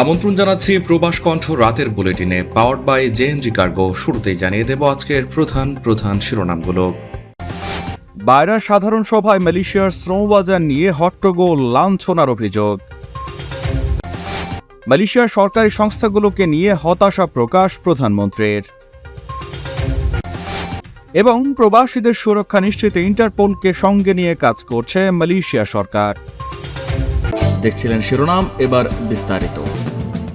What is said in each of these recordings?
আমন্ত্রণ জানাচ্ছি প্রবাস কণ্ঠ রাতের বুলেটিনে পাওয়ার্ড বাই জেএনজি কার্গো শুরুতেই জানিয়ে দেব আজকের প্রধান প্রধান শিরোনামগুলো। বায়রা সাধারণ সভায় মালয়েশিয়ার শ্রমবাজার নিয়ে হট্টগোল, লাঞ্ছনার অভিযোগ। মালয়েশিয়ার সরকারি সংস্থাগুলোকে নিয়ে হতাশা প্রকাশ প্রধানমন্ত্রীর। এবং প্রবাসীদের সুরক্ষা নিশ্চিতে ইন্টারপোলকে সঙ্গে নিয়ে কাজ করছে মালয়েশিয়া সরকার। দেখছিলেন শিরোনাম, এবার বিস্তারিত।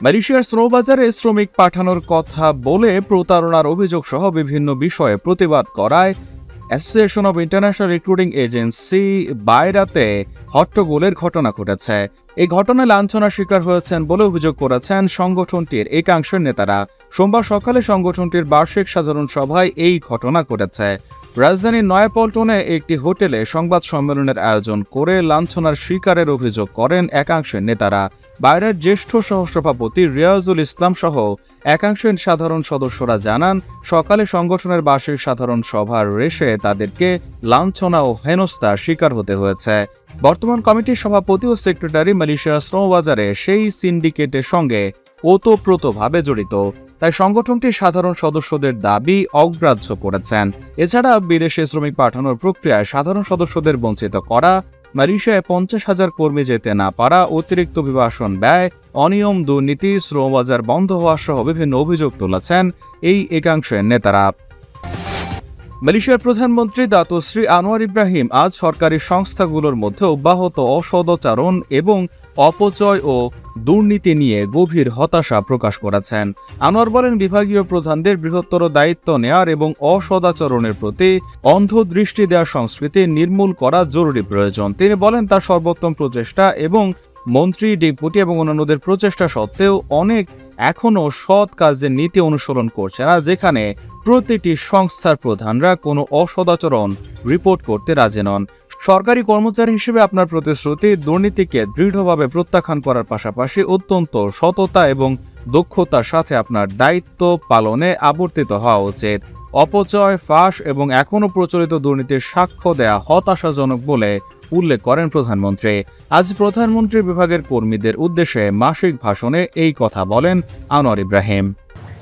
মালয়েশিয়ার শ্রমবাজারে শ্রমিক পাঠানোর কথা বলে প্রতারণার অভিযোগ সহ বিভিন্ন বিষয়ে প্রতিবাদ করায় association of international recruiting agency বাইরাতে হট্টগোলের ঘটনা ঘটেছে। এই ঘটনায় লাঞ্ছনার শিকার হয়েছেন বলে অভিযোগ করেছেন সংগঠনটির একাংশের নেতারা। সোমবার সকালে সংগঠনটির বার্ষিক সাধারণ সভায় এই ঘটনা ঘটেছে। রাজধানীর নয়াপল্টনে একটি হোটেলে সংবাদ সম্মেলনের আয়োজন করে লাঞ্ছনার শিকারের অভিযোগ করেন একাংশের নেতারা। বাইরের জ্যেষ্ঠ সহসভাপতি রিয়াজুল ইসলাম সহ একাংশের সাধারণ সদস্যরা জানান, সকালে সংগঠনের বার্ষিক সাধারণ সভার রেশে তাদেরকে লাঞ্ছনা ও হেনস্থার শিকার হতে হয়েছে। বর্তমান কমিটির সভাপতি ও সেক্রেটারি মালয়েশিয়ার শ্রমবাজারে সেই সিন্ডিকেটের সঙ্গে ওতপ্রোতভাবে জড়িত। তাই সংগঠনটির সাধারণ সদস্যদের দাবি অগ্রাহ্য করেছেন। এছাড়া বিদেশে শ্রমিক পাঠানোর প্রক্রিয়ায় সাধারণ সদস্যদের বঞ্চিত করা, মালয়েশিয়ায় পঞ্চাশ হাজার কর্মী যেতে না পারা, অতিরিক্ত অভিবাসন ব্যয়, অনিয়ম দুর্নীতি, শ্রমবাজার বন্ধ হওয়া সহ বিভিন্ন অভিযোগ তুলেছেন এই একাংশের নেতারা। মালয়েশিয়ার প্রধানমন্ত্রী দাতো শ্রী আনোয়ার ইব্রাহিম আজ সরকারি সংস্থাগুলোর মধ্যে অব্যাহত অসদাচরণ এবং অপচয় ও দুর্নীতি নিয়ে গভীর হতাশা প্রকাশ করেছেন। আনোয়ার বলেন, বিভাগীয় প্রধানদের বৃহত্তর দায়িত্ব নেয়ার এবং অসদাচরণের প্রতি অন্ধ দৃষ্টি দেওয়ার সংস্কৃতি নির্মূল করা জরুরি প্রয়োজন। তিনি বলেন, তার সর্বোত্তম প্রচেষ্টা এবং মন্ত্রী, ডেপুটি এবং অন্যান্যদের প্রচেষ্টা সত্ত্বেও অনেক এখনও সৎ কাজের নীতি অনুসরণ করছে না, যেখানে প্রতিটি সংস্থার প্রধানরা কোনো অসদাচরণ রিপোর্ট করতে রাজি নন। সরকারি কর্মচারী হিসেবে আপনার প্রতিশ্রুতি দুর্নীতিকে দৃঢ়ভাবে প্রত্যাখ্যান করার পাশাপাশি অত্যন্ত সততা এবং দক্ষতার সাথে আপনার দায়িত্ব পালনে আবর্তিত হওয়া উচিত। অপচয় ফাঁস এবং এখনও প্রচলিত দুর্নীতির সাক্ষ্য দেয়া হতাশাজনক বলে উল্লেখ করেন প্রধানমন্ত্রী আজ প্রধানমন্ত্রী বিভাগের কর্মীদের উদ্দেশ্যে মাসিক ভাষণে এই কথা বলেন Anwar Ibrahim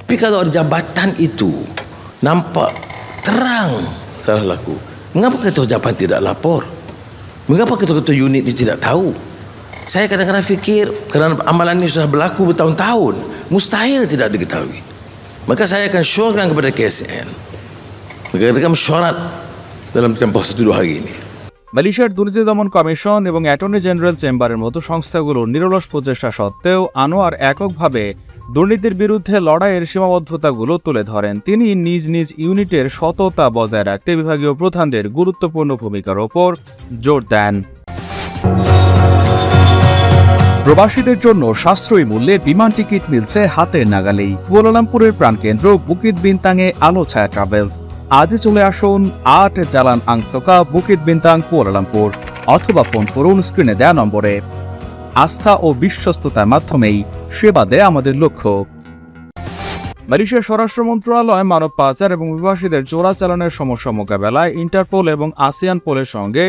Tapi jabatan itu nampak terang salah laku, mengapa ketua jabatan tidak lapor? Mengapa ketua-ketua unit ini tidak tahu? Saya kadang-kadang fikir kerana amalan ini sudah berlaku bertahun-tahun, mustahil tidak diketahui. Maka saya akan syorkan kepada KSN. Mereka mesyuarat dalam tempoh satu, dua hari ini. মালয়েশিয়ার দুর্নীতি দমন commission এবং attorney general চেম্বারের মতো সংস্থাগুলো নিরলস প্রচেষ্টা সত্ত্বেও আনোয়ার এককভাবে দুর্নীতির বিরুদ্ধে লড়াইয়ের সীমাবদ্ধতাগুলো তুলে ধরেন তিনি নিজ নিজ ইউনিটের সততা বজায় রাখতে বিভাগীয় প্রধানদের গুরুত্বপূর্ণ ভূমিকার ওপর জোর দেন প্রবাসীদের জন্য সাশ্রয়ী মূল্যে বিমান টিকিট মিলছে হাতের নাগালেই। কুয়ালালামপুরের প্রাণকেন্দ্র বুকিত বিনতাংয়ে আলো ছায়া ট্রাভেলস আজ চলে আসুন আট Jalan Angsoka Bukit Bintang Kuala Lumpur, অথবা ফোন করুন স্ক্রিনে দেয়া নম্বরে। আস্থা ও বিশ্বস্ততার মাধ্যমেই সেবা দেয় আমাদের লক্ষ্য। মালয়েশিয়ার স্বরাষ্ট্র মন্ত্রণালয় মানব পাচার এবং অভিবাসীদের চোরাচালানের সমস্যা মোকাবেলায় ইন্টারপোল এবং আসিয়ান পোলের সঙ্গে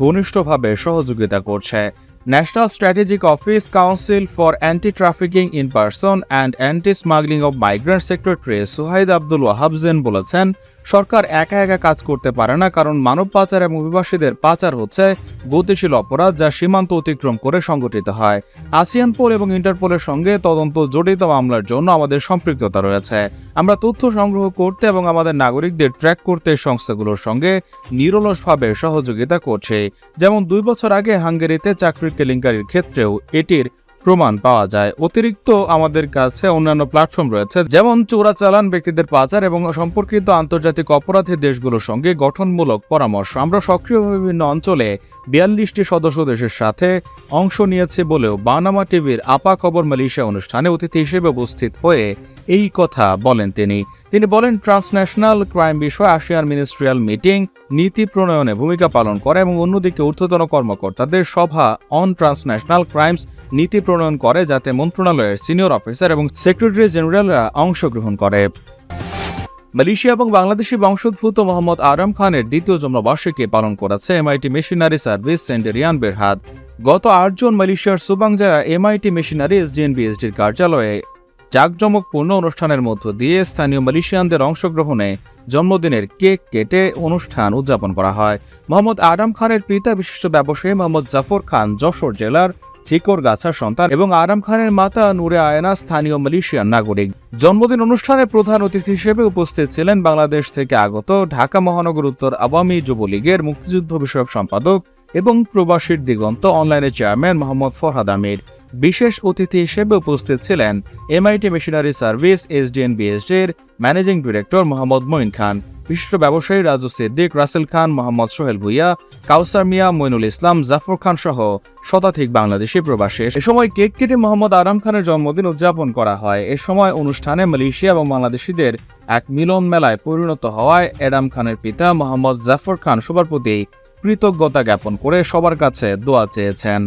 ঘনিষ্ঠভাবে সহযোগিতা করছে। National Strategic Office Council for Anti Trafficking in Person and Anti Smuggling of Migrant secretary Sohaid Abdul ওয়াহাবজেন বলেছেন সরকার একা একা কাজ করতে পারে না কারণ মানব পাচার এবং অভিবাসীদের পাচার হচ্ছে গতিশীল অপরাধ যা সীমান্ত অতিক্রম করে সংগঠিত হয়। আসিয়ান পোল এবং ইন্টারপোলের সঙ্গে তদন্ত জড়িত মামলার জন্য আমাদের সম্পৃক্ততা রয়েছে। আমরা তথ্য সংগ্রহ করতে এবং আমাদের নাগরিকদের ট্র্যাক করতে সংস্থাগুলোর সঙ্গে নিরলসভাবে সহযোগিতা করছে। যেমন দুই বছর আগে হাঙ্গেরিতে চাকরির কেলেঙ্কারির ক্ষেত্রেও এটির প্রমাণ পাওয়া যায়। অতিরিক্ত আমাদের কাছে অন্যান্য প্ল্যাটফর্ম রয়েছে, যেমন চোরাচালান ব্যক্তিদের পাচার এবং সম্পর্কিত আন্তর্জাতিক অপরাধী দেশগুলোর সঙ্গে গঠনমূলক পরামর্শ। আমরা সক্রিয়ভাবে বিভিন্ন অঞ্চলে বিয়াল্লিশটি সদস্য দেশের সাথে অংশ নিয়েছে বলেও বানামা টিভির আপা খবর মালয়েশিয়া অনুষ্ঠানে অতিথি হিসেবে উপস্থিত হয়ে এই কথা বলেন তিনি। তিনি বলেন, ট্রান্সন্যাশনাল ক্রাইম বিষয়ে আসিয়ান মিনিস্ট্রিয়াল মিটিং, নীতি প্রণয়নে ভূমিকা পালন করে এবং অন্যদিকে ঊর্ধ্বতন কর্মকর্তাদের সভা অন ট্রান্সন্যাশনাল ক্রাইমস নীতি প্রণয়ন করে যাতে মন্ত্রণালয়ের সিনিয়র অফিসার এবং সেক্রেটারি জেনারেলরা অংশগ্রহণ করে। মালয়েশিয়া এবং বাংলাদেশি বংশোদ্ভূত মোহাম্মদ আরাম খানের দ্বিতীয় জন্মবার্ষিকী পালন করেছে এমআইটি মেশিনারি সার্ভিস সেন্টেরিয়ান বেরহাদ গত আট জুন মালয়েশিয়ার সুবাংজায়া এমআইটি মেশিনারি এসডিএনবিএসডির কার্যালয়ে জাঁকজমকপূর্ণ অনুষ্ঠানের মধ্য দিয়ে স্থানীয় মালয়েশিয়ানদের অংশগ্রহণে জন্মদিনের কেক কেটে অনুষ্ঠান উদযাপন করা হয়। মোহাম্মদ আরাম খানের পিতা বিশিষ্ট ব্যবসায়ী মোহাম্মদ জাফর খান যশোর জেলার চিকরগাছার সন্তান এবং আরাম খানের মাতা নূরে আয়না স্থানীয় মালয়েশিয়ান নাগরিক। জন্মদিন অনুষ্ঠানে প্রধান অতিথি হিসেবে উপস্থিত ছিলেন বাংলাদেশ থেকে আগত ঢাকা মহানগর উত্তর আওয়ামী যুবলীগের মুক্তিযুদ্ধ বিষয়ক সম্পাদক এবং প্রবাসীর দিগন্ত অনলাইনের চেয়ারম্যান মোহাম্মদ ফরহাদ আমির। বিশেষ অতিথি হিসেবে উপস্থিত ছিলেন এমআইটি মেশিনারি সার্ভিস এসডিএন বিএসডির ম্যানেজিং ডিরেক্টর মোহাম্মদ মঈন খান, বিশিষ্ট ব্যবসায়ী রাজু সিদ্দিক, রাসেল খান, মোহাম্মদ সোহেল ভুইয়া, কাউসার মিয়া, মইনুল ইসলাম, জাফর খান সহ শতাধিক বাংলাদেশি প্রবাসী। এ সময় কেক কেটে মোহাম্মদ আরাম খানের জন্মদিন উদযাপন করা হয়। এ সময় অনুষ্ঠানে মালয়েশিয়া এবং বাংলাদেশিদের এক মিলন মেলায় পরিণত হওয়ায় এডাম খানের পিতা মোহাম্মদ জাফর খান সবার প্রতি কৃতজ্ঞতা জ্ঞাপন করে সবার কাছে দোয়া চেয়েছেন।